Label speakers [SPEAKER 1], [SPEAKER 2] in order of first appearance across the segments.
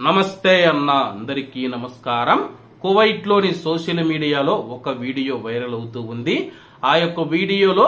[SPEAKER 1] నమస్తే అన్న అందరికీ నమస్కారం. కువైట్లోని సోషల్ మీడియాలో ఒక వీడియో వైరల్ అవుతూ ఉంది. ఆ యొక్క వీడియోలో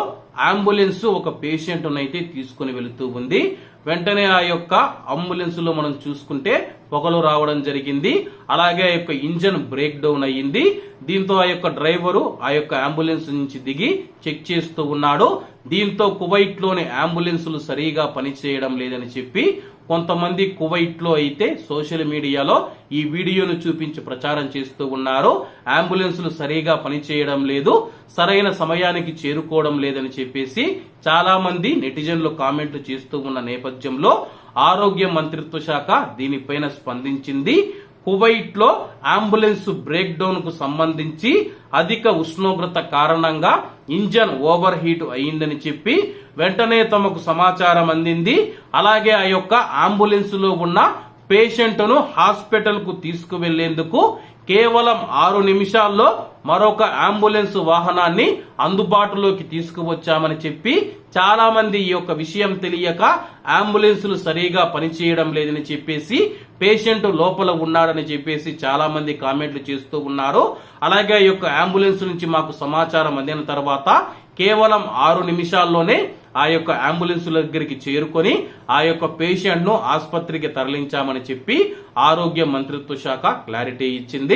[SPEAKER 1] అంబులెన్స్ ఒక పేషెంట్ అయితే తీసుకుని వెళుతూ ఉంది. వెంటనే ఆ యొక్క అంబులెన్స్లో మనం చూసుకుంటే పొగలు రావడం జరిగింది. అలాగే ఆ యొక్క ఇంజన్ బ్రేక్ డౌన్ అయ్యింది. దీంతో ఆ యొక్క డ్రైవరు ఆ యొక్క అంబులెన్స్ నుంచి దిగి చెక్ చేస్తూ ఉన్నాడు. దీంతో కువైట్లోని అంబులెన్సులు సరిగా పనిచేయడం లేదని చెప్పి కొంతమంది కువైట్లో అయితే సోషల్ మీడియాలో ఈ వీడియోను చూపించి ప్రచారం చేస్తూ ఉన్నారు. అంబులెన్సులు సరిగా పనిచేయడం లేదు. సరైన సమయానికి చేరుకోవడం లేదని చెప్పేసి చాలా మంది నెటిజన్లు కామెంట్లు చేస్తూ ఉన్న నేపథ్యంలో ఆరోగ్య మంత్రిత్వ శాఖ దీనిపైన స్పందించింది. కువైట్లో అంబులెన్స్ బ్రేక్ డౌన్కు సంబంధించి అధిక ఉష్ణోగ్రత కారణంగా ఇంజన్ ఓవర్ హీట్ అయిందని చెప్పి వెంటనే తమకు సమాచారం అందింది. అలాగే ఆ యొక్క అంబులెన్స్లో ఉన్న పేషెంట్ను హాస్పిటల్కు తీసుకువెళ్ళేందుకు కేవలం ఆరు నిమిషాల్లో మరొక అంబులెన్స్ వాహనాన్ని అందుబాటులోకి తీసుకువచ్చామని చెప్పి చాలా మంది ఈ యొక్క విషయం తెలియక అంబులెన్సులు సరిగా పనిచేయడం లేదని చెప్పేసి పేషెంట్ లోపల ఉన్నాడని చెప్పేసి చాలా మంది కామెంట్లు చేస్తూ ఉన్నారు. అలాగే ఈ యొక్క అంబులెన్స్ నుంచి మాకు సమాచారం అందిన తర్వాత కేవలం ఆరు నిమిషాల్లోనే ఆ యొక్క అంబులెన్స్ దగ్గరికి చేరుకొని ఆ యొక్క పేషెంట్ను ఆసుపత్రికి తరలించామని చెప్పి ఆరోగ్య మంత్రిత్వ శాఖ క్లారిటీ ఇచ్చింది.